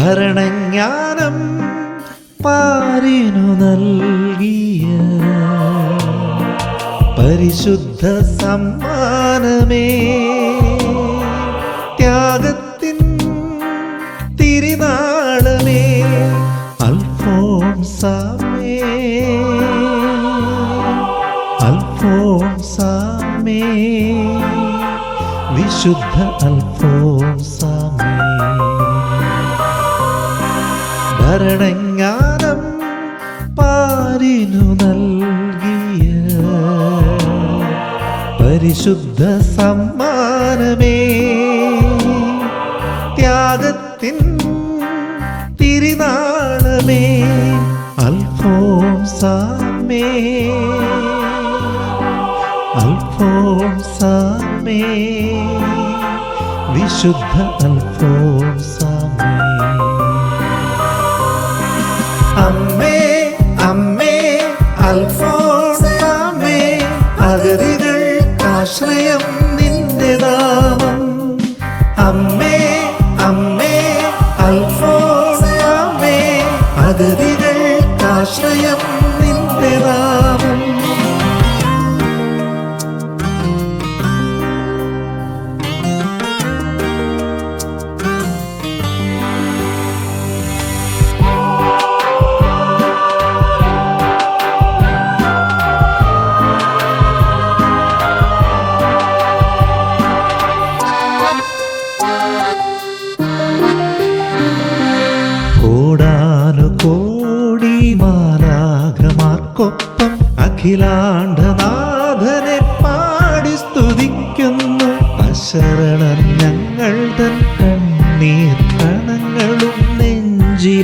ഭരണജ്ഞാനം പാരിനു നൽകിയ പരിശുദ്ധ സമ്മാനമേ. ത്യാഗത്തിൻ തിരുനാളമേ. അൽഫോൻസാമേ അൽഫോൻസാമേ വിശുദ്ധ അൽഫോൻസാമേ ഭരണങ്ങാനം പാരിനു നൽകിയ പരിശുദ്ധ സമ്മാനമേ. ത്യാഗത്തിൻ തിരുനാളമേ. അൽഫോസാമേ അൽഫോസാമേ വിശുദ്ധ അൽഫോൻസാമേ മാലാഘമാർക്കൊപ്പം അഖിലാണ്ടനാഥനെ പാടി സ്തുതിക്കുന്നു. അശരണൻ ഞങ്ങൾ തൻ കണ്ണീർ കണങ്ങളും നെഞ്ചിലേറിയുന്ന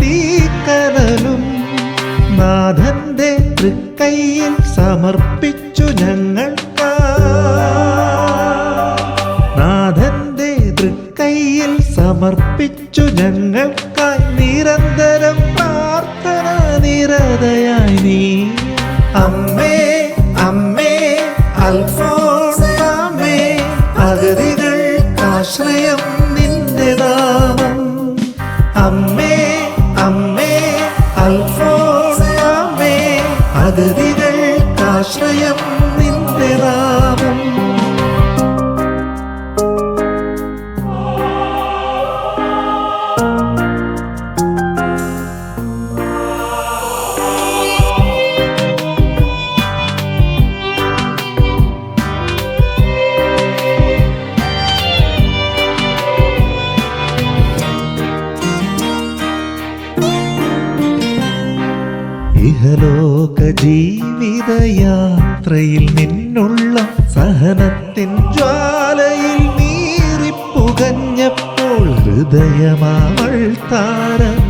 തീക്കനലും നാഥന്റെ തൃക്കൈയിൽ സമർപ്പിച്ചു ഞങ്ങൾ നാഥന്റെ തൃക്കൈയിൽ സമർപ്പിച്ചു ഞങ്ങൾക്കായി നിരന്തരം നീ. അമ്മേ അമ്മേ അൽഫോൺസാമേ അഗതികൾക്കാശ്രയം നിന്റെ നാമം. അമ്മേ ഇഹലോക ജീവിതയാത്രയിൽ നിന്നുള്ള സഹനത്തിൻ ജ്വാലയിൽ നീറിപ്പുകഞ്ഞപ്പോൾ ഹൃദയമാവൾ താരമാവനമാക്കിനെ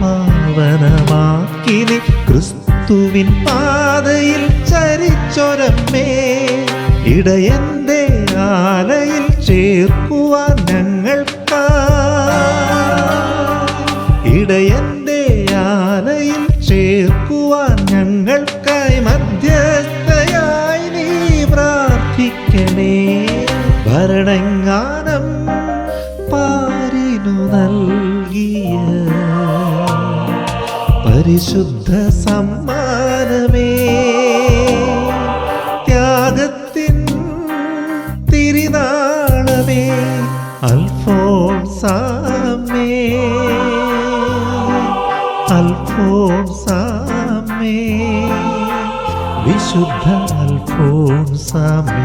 ക്രിസ്തുവിൻ പാതയിൽ ചരിച്ചൊരമ്മേ ഇടയന്റെ ആലയിൽ ചേർക്കുവാൻ ഭരണങ്ങാനം പാരിനു നൽകിയ പരിശുദ്ധ സമ്മാനമേ. ത്യാഗത്തിൻ തിരിനാളമേ അൽഫോൺസാമേ അൽഫോൺസാമേ വിശുദ്ധ അൽഫോൺസാമേ